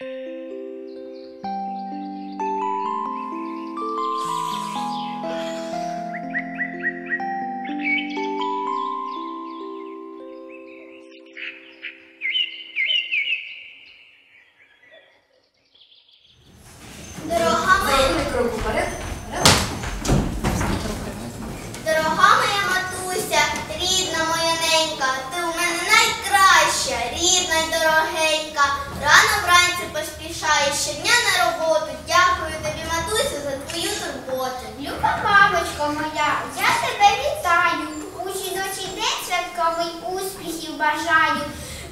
Дорога Люба мамочко моя, я тебе вітаю. У жіночий день святковий успіхів бажаю.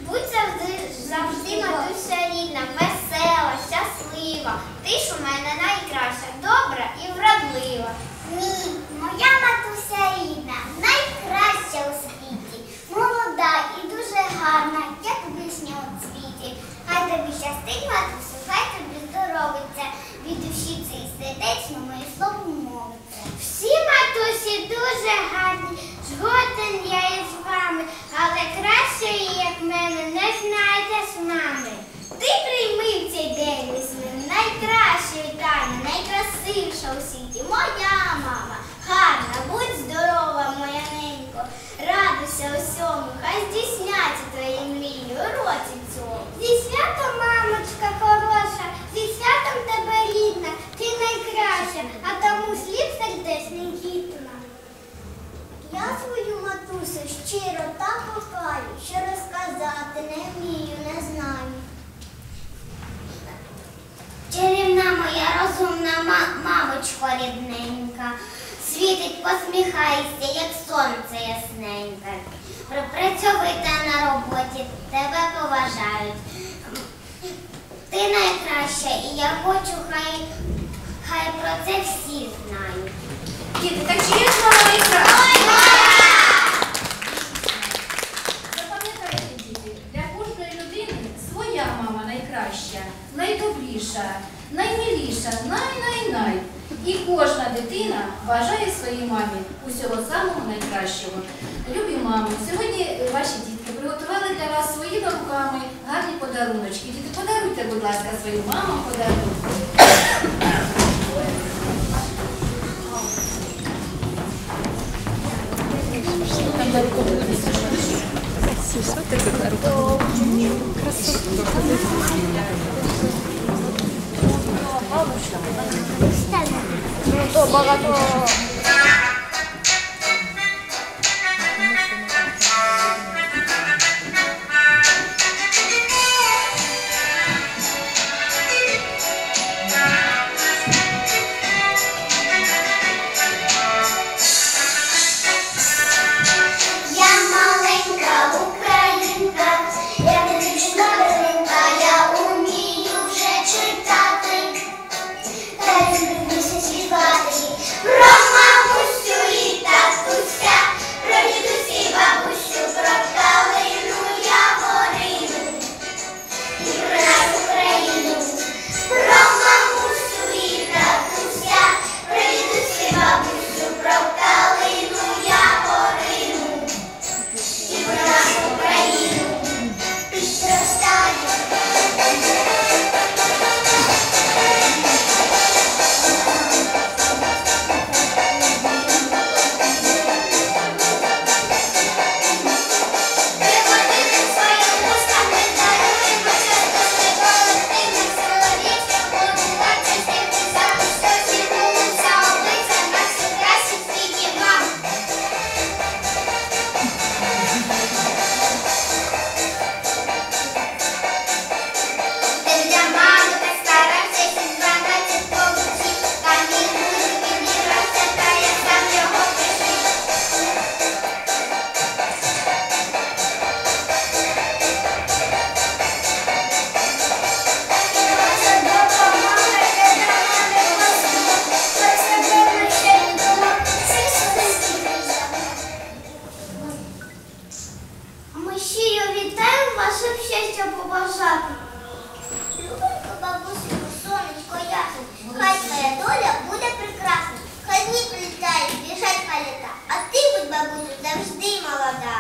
Будь завжди, завжди матуся рідна, весела, щаслива. Ти ж у мене найкраща, добра і вродлива. Ні, моя матуся рідна, найкраща у світі. Молода і дуже гарна, як вишня у цвіті. Хай тобі щастить, матусю, хай тобі здоровиться. Від душі цей сердечно моє слово мовиться. Всі матусі дуже гарні, згоден я із вами, але краще, як мене, не знайдеш мами. Ти прийми в цей день весни найкраще вітання, найкрасивша у світі, моя мама. Гарна, будь здорова, моя ненько. Радуйся усьому, хай здійсняться твої мрії у році цьому. Зі святом, мамочка хороша, зі святом тебе рідна, ти найкраща, а тому слів сердечний гідна. Я свою матусю щиро так кохаю, що розказати не вмію, не знаю. Чарівна моя розумна ма- мамочко рідненька, світить, посміхається, як сонце ясненьке. Пр- Працьовита на роботі, тебе поважають. Ти найкраща, і я хочу, хай, хай про це всі знають. Діти, так чи є мама найкраща? Запам'ятайте, діти, для кожної людини своя мама найкраща, найдобріша, наймиліша, най-най-най. І кожна дитина бажає своїй мамі усього самого найкращого. Любі мами, сьогодні ваші дітки приготували для вас своїми руками гарні подаруночки. Діти, подаруйте, будь ласка, своїм мамам подарунки. Слушайте, что вот этот арбуз? Красотка. Багато. Ми щиро вас, щоб щастя побажати. Любонько, бабусю, сонечко ясне, хай твоя доля буде прекрасна. Хай дні прилітають, біжать халята, а ти, будь бабусю, завжди молода.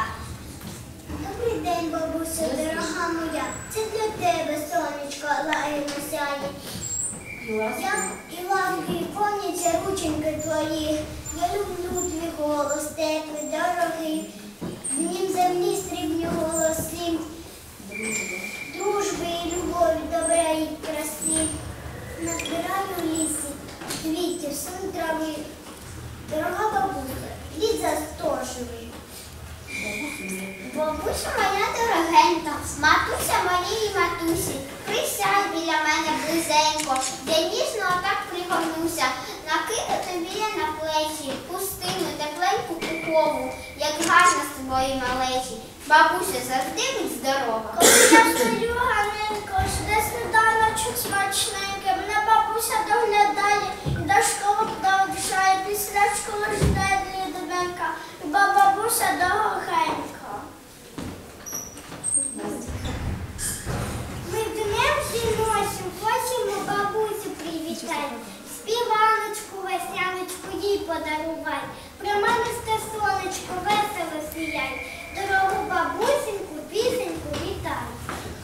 Добрий день, бабусю, дорога моя. Це для тебе, сонечко, лагідно сяє. І. Я і лавки, і повняться рученьки твої. Я люблю твій голос, теплий, дорогий. В нім землі срібні голоси. Дружби і любові, добра і краси. Назбираю в лісі квітів, сон трави. Дорога бабуся, літ застошивий. Бабуся моя дорогенька, матуся моєї матусі, присядь біля мене близенько, я ніжно отак пригорнуся, накину тобі на плечі, пустину, тепленьку пухову, як гарно з тобою малечі. Бабуся завжди будь здорова. Коли я стою гарненько, жде сніданочок смачненький, мене бабуся доглядає, і до школи провчає, після школи жде рідненька, і бабуся дорогенька. Ми днем носим, хочемо бабусю привітати, співаночку, весняночку їй подарувай. Про мене сонечко весело сіяй, дорогу бабусеньку, пісеньку вітай.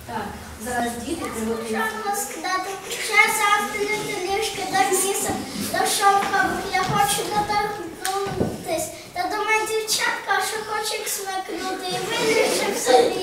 Так, зараз діти приготують. Шарно скидати, час автонити ліжки до міса, до шовкових, я хочу доторкнутись. Та до мене дівчатка, що хоче смикнути, і вирішив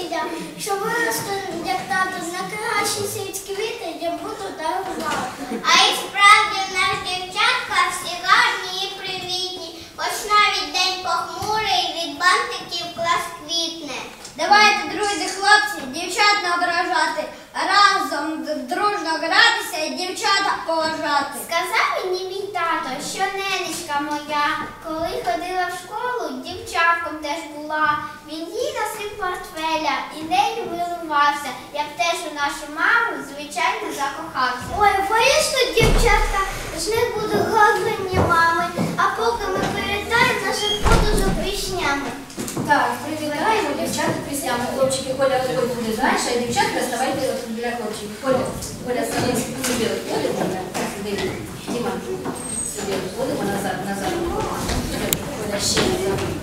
що виросту, як тато, на кращі сіть квіти, я буду дарувати. А і справді в нас дівчатка всі гарні і привітні, хоч навіть день похмурий, від бантиків клас квітне. Давайте, друзі, хлопці, дівчат не ображати, разом дружно гратися і дівчата поважати. Сказав мені мій тато, що ненечка моя, коли ходила в школу, дівчатком теж була. Він їй носив портфеля і нею милувався. Я б теж у нашу маму, звичайно, закохався. Ой, боїш тут, дівчатка, з них будуть гарні мами, а поки ми передаємо наших фото з опрішнями. Так, привітаємо дівчат присями. Хлопчики, Коля виходь буде далі, а дівчатка ставайте от біля хлопчиків. Коля, Коля, сюди, сюди відходимо. Так, сюди. Діма, сюди відходимо назад, назад. Коля, ще назад.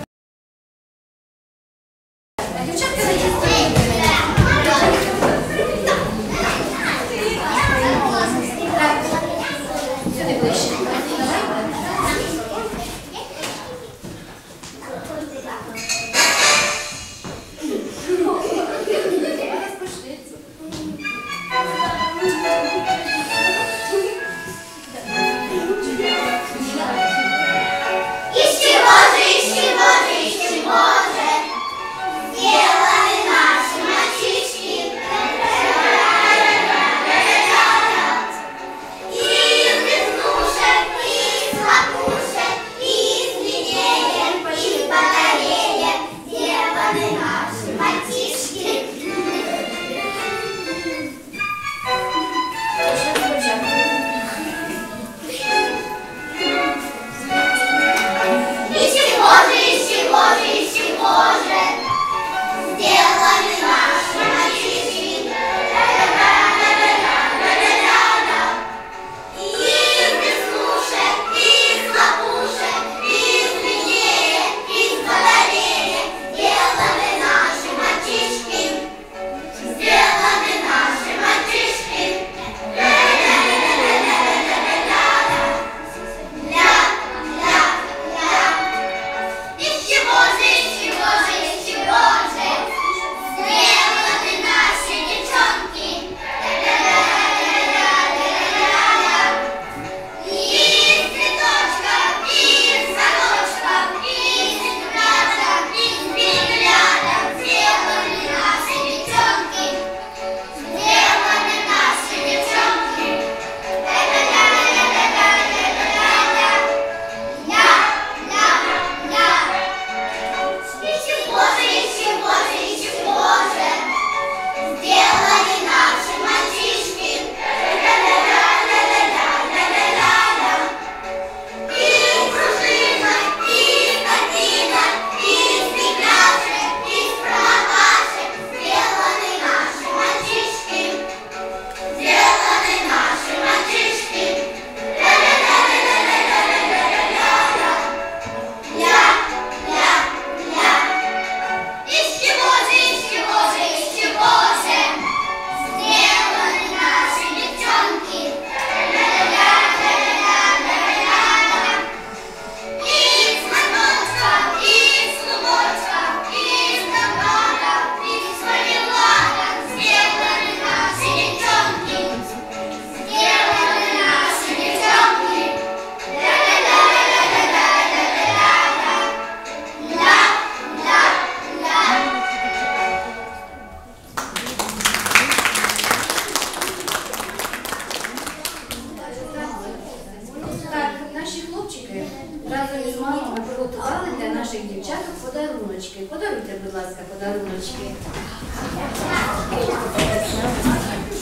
ми з мамою приготували для наших дівчаток подарунки. Подаруйте, будь ласка, подарунки.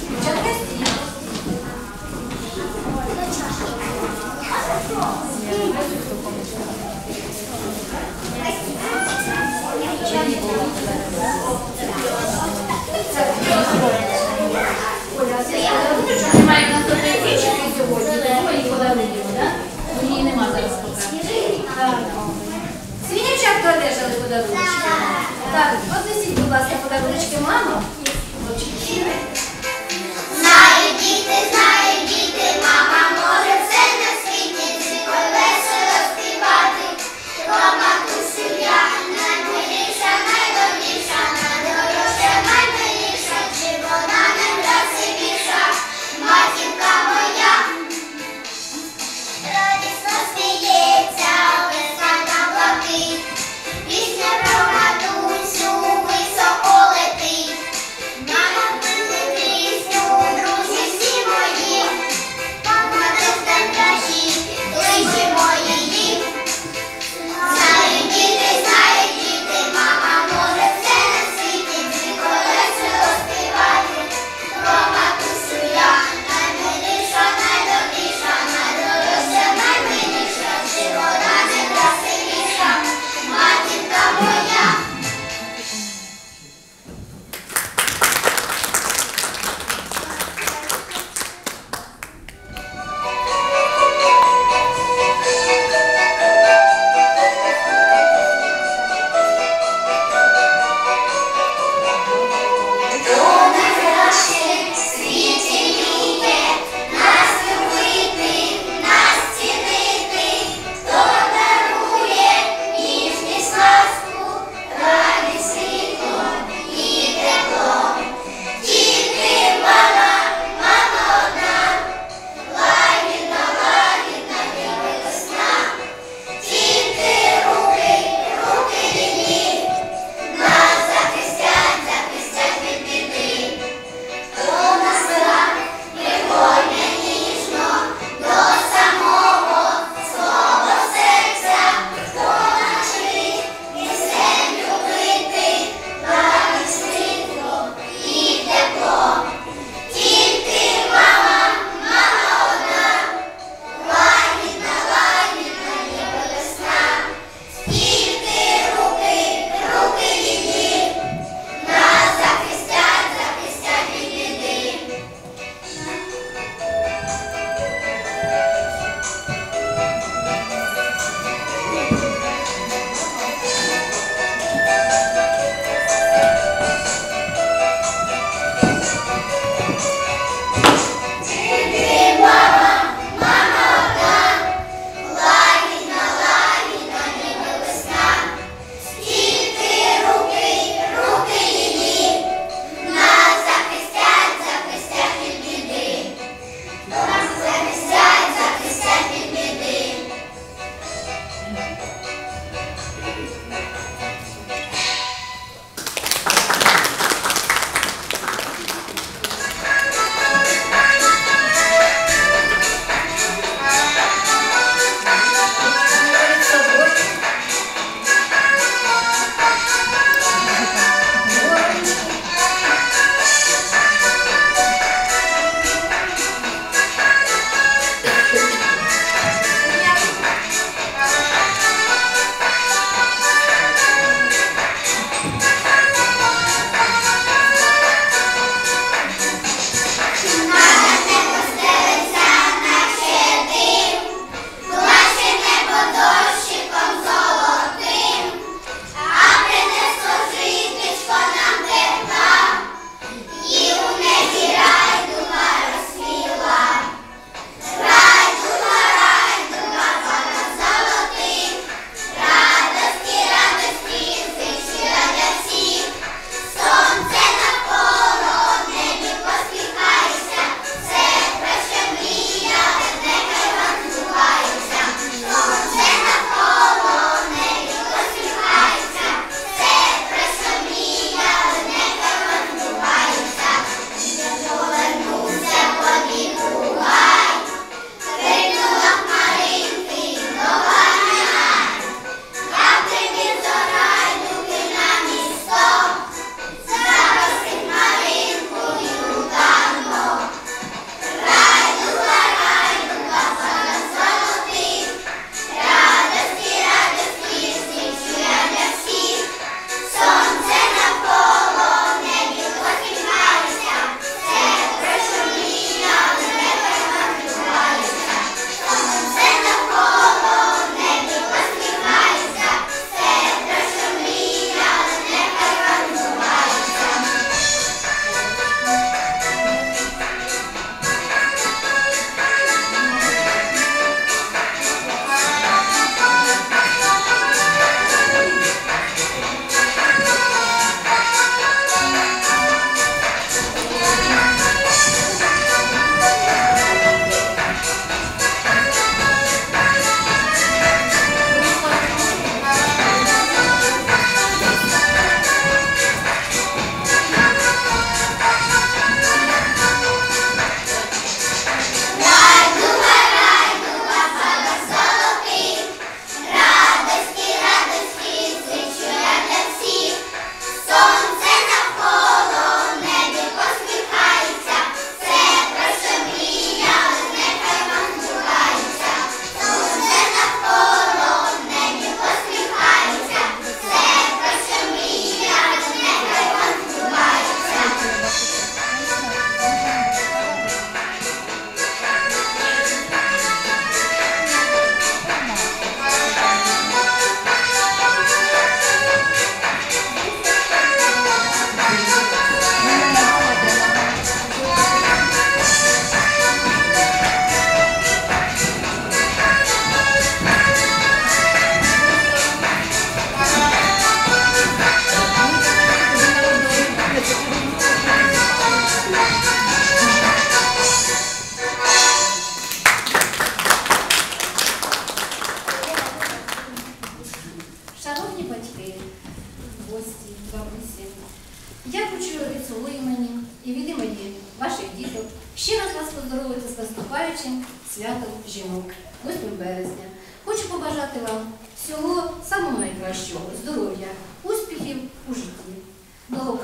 Дівчатки подаруночки? Так, отнесіть, будь ласка, подаруночки мамо. Знають діти, знають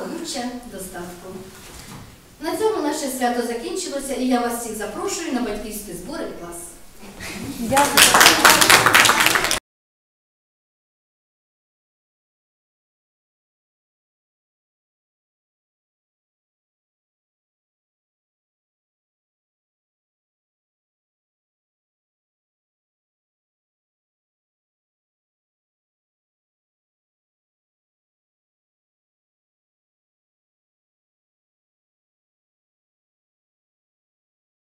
благополуччя, достатку. На цьому наше свято закінчилося, і я вас всіх запрошую на батьківські збори клас. Дякую.